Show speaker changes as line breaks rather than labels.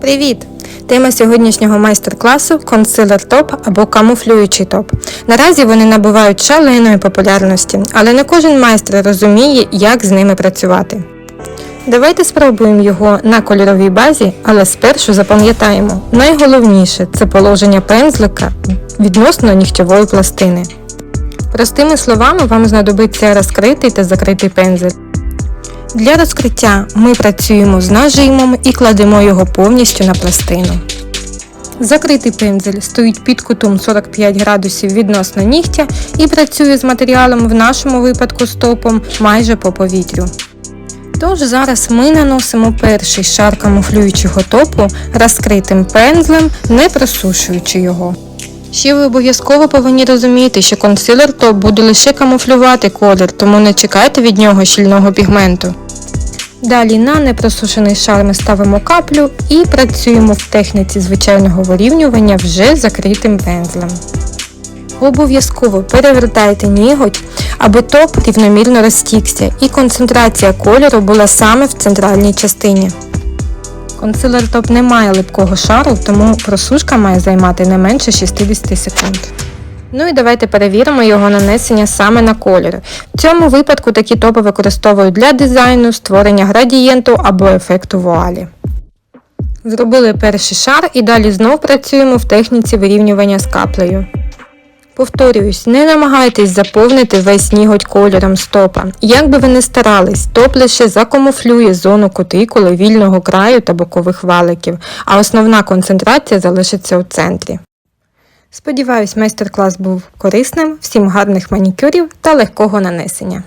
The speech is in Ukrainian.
Привіт! Тема сьогоднішнього майстер-класу консилер топ або камуфлюючий топ. Наразі вони набувають шаленої популярності, але не кожен майстер розуміє, як з ними працювати. Давайте спробуємо його на кольоровій базі, але спершу запам'ятаємо, найголовніше це положення пензлика відносно нігтєвої пластини. Простими словами, вам знадобиться розкритий та закритий пензель. Для розкриття ми працюємо з нажимом і кладемо його повністю на пластину. Закритий пензель стоїть під кутом 45 градусів відносно нігтя і працює з матеріалом в нашому випадку стопом майже по повітрю. Тож зараз ми наносимо перший шар камуфлюючого топу розкритим пензлем, не просушуючи його. Ще ви обов'язково повинні розуміти, що консилер топ буде лише камуфлювати колір, тому не чекайте від нього щільного пігменту. Далі на непросушений шар ми ставимо каплю і працюємо в техніці звичайного вирівнювання вже закритим пензлем. Обов'язково перевертайте ніготь, аби топ рівномірно розтікся і концентрація кольору була саме в центральній частині. Консилер топ не має липкого шару, тому просушка має займати не менше 60 секунд. Ну і давайте перевіримо його нанесення саме на кольори. В цьому випадку такі топи використовують для дизайну, створення градієнту або ефекту вуалі. Зробили перший шар і далі знов працюємо в техніці вирівнювання з каплею. Повторююсь, не намагайтесь заповнити весь ніготь кольором стопа. Як би ви не старались, топ лише закамуфлює зону кутикули, вільного краю та бокових валиків, а основна концентрація залишиться у центрі. Сподіваюсь, майстер-клас був корисним, всім гарних манікюрів та легкого нанесення.